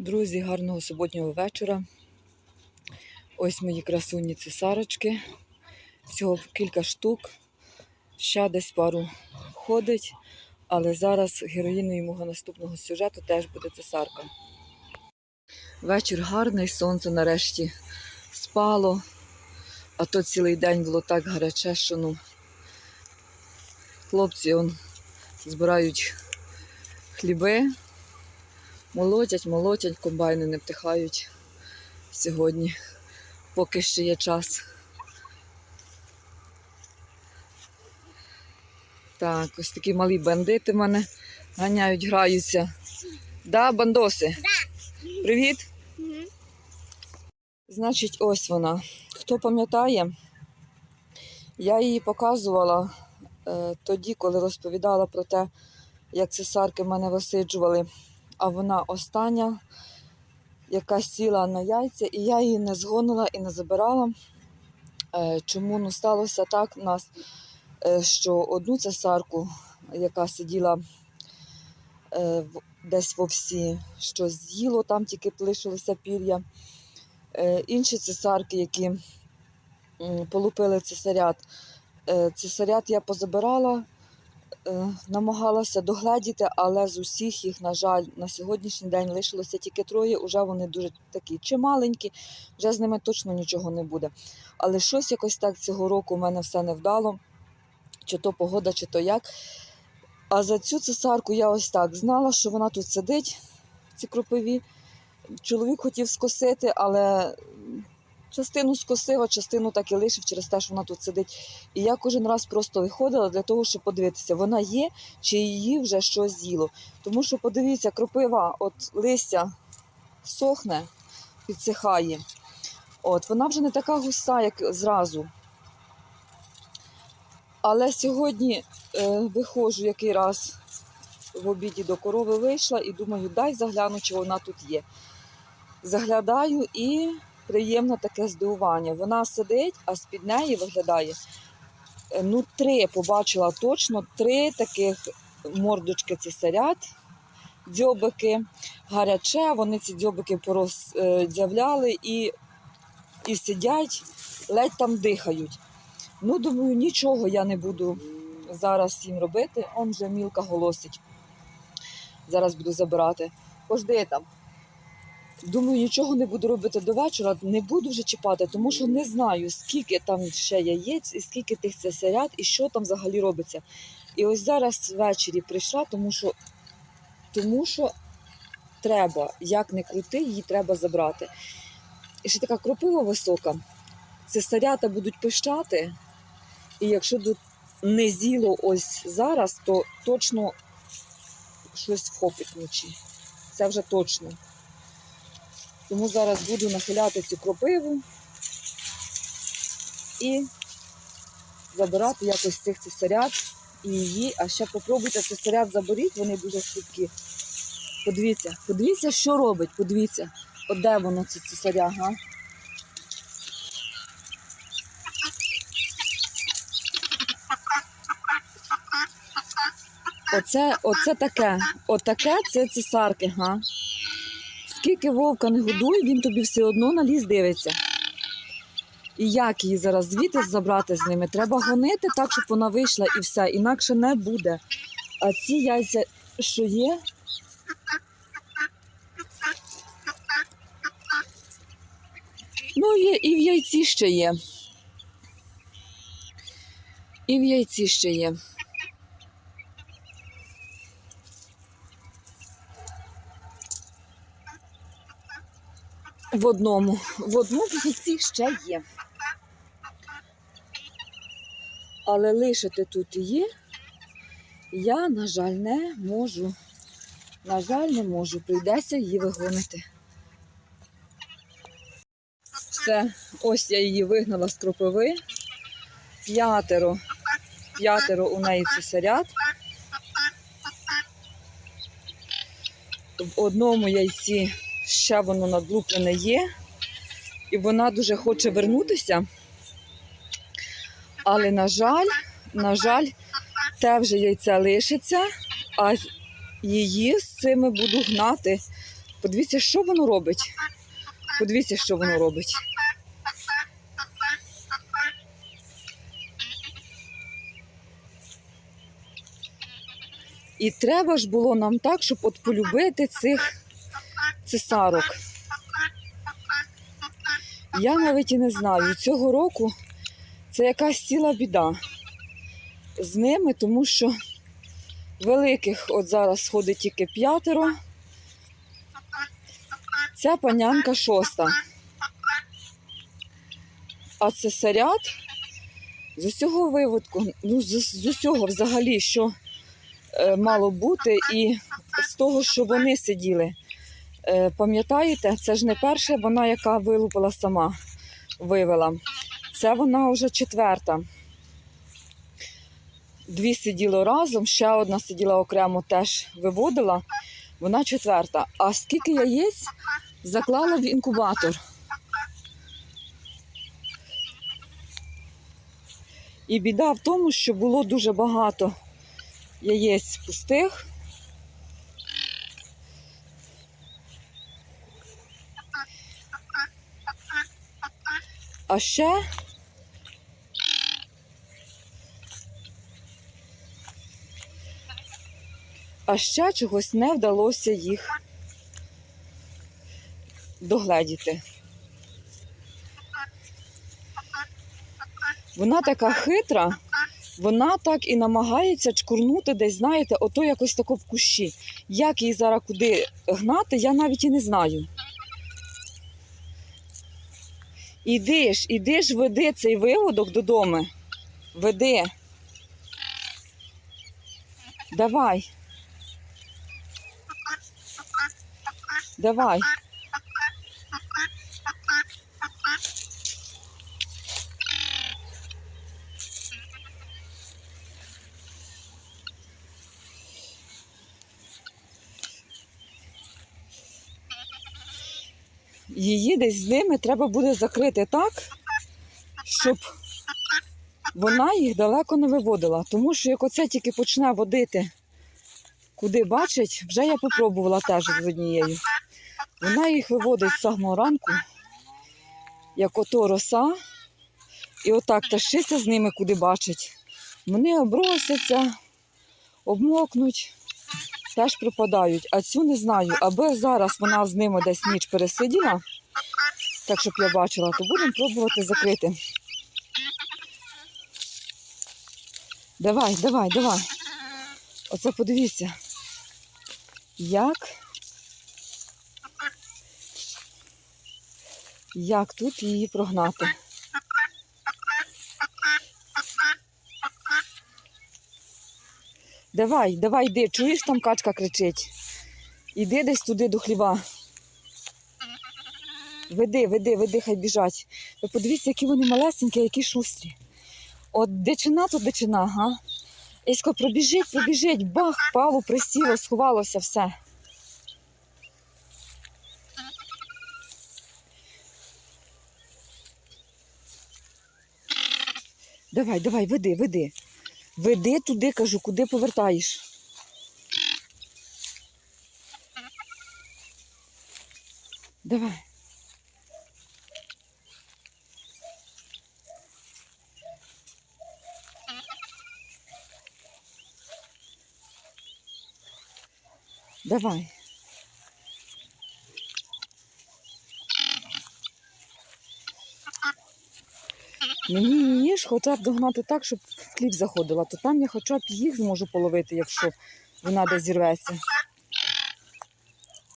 Друзі, гарного суботнього вечора. Ось мої красуні цесарочки. Всього кілька штук. Ще десь пару ходить. Але зараз героїною мого наступного сюжету теж буде цесарка. Вечір гарний, сонце нарешті спало, а то цілий день було так гаряче, що ну, хлопці он, збирають хліби, молотять, молотять, комбайни не втихають сьогодні, поки ще є час. Так, ось такі малі бандити в мене ганяють, граються. Да, бандоси? Да. Привіт! Мгм. Значить, ось вона. Хто пам'ятає, я її показувала е, тоді, коли розповідала про те, як цесарки мене висиджували. А вона остання, яка сіла на яйця, і я її не згонила і не забирала. Е, чому ну, сталося так у нас, е, що одну цесарку, яка сиділа е, десь в овсі, що з'їло, там тільки лишилося пір'я. Інші цесарки, які полупили цесарят, цесарят я позабирала, намагалася догледіти, але з усіх їх, на жаль, на сьогоднішній день лишилося тільки троє. Уже вони дуже такі чималенькі, вже з ними точно нічого не буде. Але щось якось так цього року у мене все не вдало, чи то погода, чи то як. А за цю цесарку я ось так знала, що вона тут сидить, ці кропиві. Чоловік хотів скосити, але частину скосив, а частину так і лишив через те, що вона тут сидить. І я кожен раз просто виходила для того, щоб подивитися, вона є чи її вже щось з'їло. Тому що подивіться, кропива, от листя сохне, підсихає. От, вона вже не така густа, як зразу. Але сьогодні е, виходжу який раз в обіді до корови вийшла і думаю, дай загляну, чи вона тут є. Заглядаю і приємне таке здивування. Вона сидить, а з-під неї виглядає. е, Ну, три побачила точно, три таких мордочки цесарят, дзьобики, гаряче, вони ці дзьобики пороздявляли і, і сидять, ледь там дихають. Ну, думаю, нічого я не буду зараз їм робити. Он вже мілка голосить. Зараз буду забирати. Пожди там. Думаю, нічого не буду робити до вечора, не буду вже чіпати, тому що не знаю, скільки там ще яєць, і скільки тих цесарят, і що там взагалі робиться. І ось зараз ввечері прийшла, тому що, тому що треба, як не крути, її треба забрати. І ще така кропива висока, цесарята будуть пищати, і якщо не з'їло ось зараз, то точно щось вхопить вночі. Це вже точно. Тому зараз буду нахиляти цю кропиву і забирати якось цих цесарят і її. А ще попробуйте цесарят заберіть, вони дуже швидкі. Подивіться, подивіться, що робить, подивіться. От де воно це цесаря, га? Оце, оце таке. Отаке це цесарки, га. Скільки вовка не годуй, він тобі все одно на ліс дивиться. І як її зараз звідти забрати з ними? Треба гонити так, щоб вона вийшла і все, інакше не буде. А ці яйця, що є. Ну, є, і в яйці ще є. І в яйці ще є. В одному. В одному яйці ще є. Але лишити тут є, я, на жаль, не можу. На жаль, не можу. Прийдеться її вигонити. Все, ось я її вигнала з кропиви. П'ятеро. П'ятеро у неї цесарят. В одному яйці ще воно надлуплене є, і вона дуже хоче вернутися. Але, на жаль, на жаль, те вже яйце лишиться, а її з цими буду гнати Подивіться, що воно робить. Подивіться, що воно робить. І треба ж було нам так, щоб от полюбити цих цесарок. Я навіть і не знаю. Цього року це якась ціла біда з ними, тому що великих от зараз ходить тільки п'ятеро. Ця панянка шоста. А це сарят з усього виводку, ну з, з усього взагалі, що е, мало бути, і з того, що вони сиділи. Е, пам'ятаєте, це ж не перша вона, яка вилупила сама, вивела. Це вона вже четверта. Дві сиділи разом, ще одна сиділа окремо, теж виводила. Вона четверта. А скільки яєць заклала в інкубатор? І біда в тому, що було дуже багато яєць пустих. А ще а ще чогось не вдалося їх догледіти. Вона така хитра, вона так і намагається чкурнути десь, знаєте, ото якось тако в кущі. Як її зараз куди гнати, я навіть і не знаю. Іди ж, іди ж, веди цей виводок додому. Веди. Давай. Давай. Її десь з ними треба буде закрити так, щоб вона їх далеко не виводила. Тому що як оце тільки почне водити, куди бачить, вже я попробувала теж з однією. Вона їх виводить з самого ранку, як ото роса, і отак тащиться з ними, куди бачить. Вони обросяться, обмокнуть, теж пропадають. А цю не знаю, аби зараз вона з ними десь ніч пересиділа, так щоб я бачила, то будемо пробувати закрити. Давай, давай, давай. Оце подивіться. Як? Як тут її прогнати? Давай, давай, йди. Чуєш, там качка кричить. Іди десь туди до хліба. Веди, веди, веди, хай біжать. Ви подивіться, які вони малесенькі, які шустрі. От дичина то дичина, га? Ісько, пробіжить, пробіжить, бах, палу присіло, сховалося все. Давай, давай, веди, веди. Веди туди, кажу, куди повертаєш. Давай. Давай. Мені її ж хоча б догнати так, щоб в хліб заходила, то там я хоча б їх зможу половити, якщо вона десь зірветься.